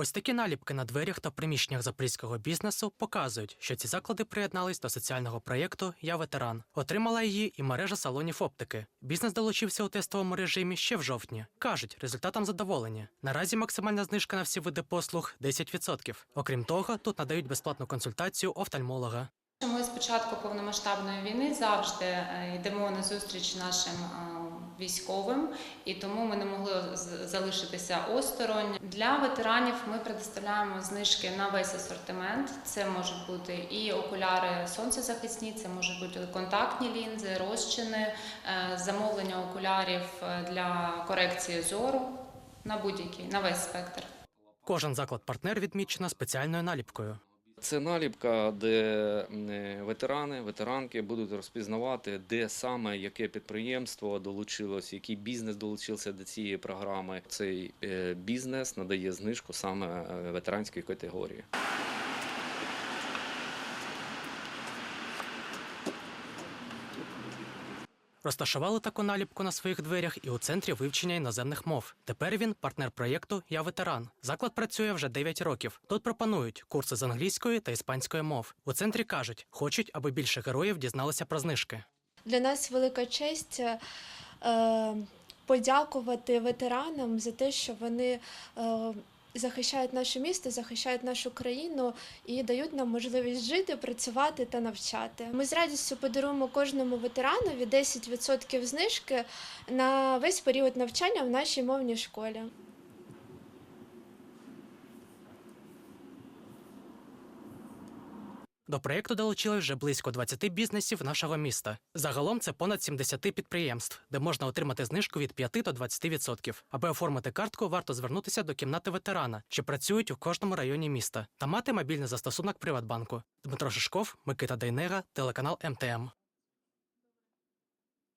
Ось такі наліпки на дверях та приміщеннях запорізького бізнесу показують, що ці заклади приєднались до соціального проєкту Я ветеран. Отримала її і мережа салонів оптики. Бізнес долучився у тестовому режимі ще в жовтні. кажуть, результатом задоволені. Наразі максимальна знижка на всі види послуг 10%. Окрім того, тут надають безплатну консультацію офтальмолога. Ми з початку повномасштабної війни завжди е, йдемо на зустріч нашим е, військовим, і тому ми не могли залишитися осторонь. Для ветеранів ми предоставляємо знижки на весь асортимент. Це можуть бути і окуляри сонцезахисні, це можуть бути контактні лінзи, розчини, е, замовлення окулярів е, для корекції зору на будь-який, на весь спектр. Кожен заклад-партнер відмічено спеціальною наліпкою. Це наліпка, де е, ветерани, ветеранки будуть розпізнавати, де саме яке підприємство долучилось, який бізнес долучився до цієї програми. Цей е, бізнес надає знижку саме ветеранській категорії. Розташували таку наліпку на своїх дверях і у центрі вивчення іноземних мов. Тепер він партнер проєкту Я ветеран. Заклад працює вже 9 років. Тут пропонують курси з англійської та іспанської мов. У центрі кажуть, хочуть, аби більше героїв дізналися про знижки. Для нас велика честь е, подякувати ветеранам за те, що вони е, захищають наше місто, захищають нашу країну і дають нам можливість жити, працювати та навчати. Ми з радістю подаруємо кожному ветеранові 10% знижки на весь період навчання в нашій мовній школі. До проєкту долучили вже близько 20 бізнесів нашого міста. Загалом це понад 70 підприємств, де можна отримати знижку від 5 до 20%. Аби оформити картку, варто звернутися до кімнати ветерана, що працюють у кожному районі міста, та мати мобільний застосунок Приватбанку. Дмитро Шишков, Микита Дейнега, телеканал МТМ.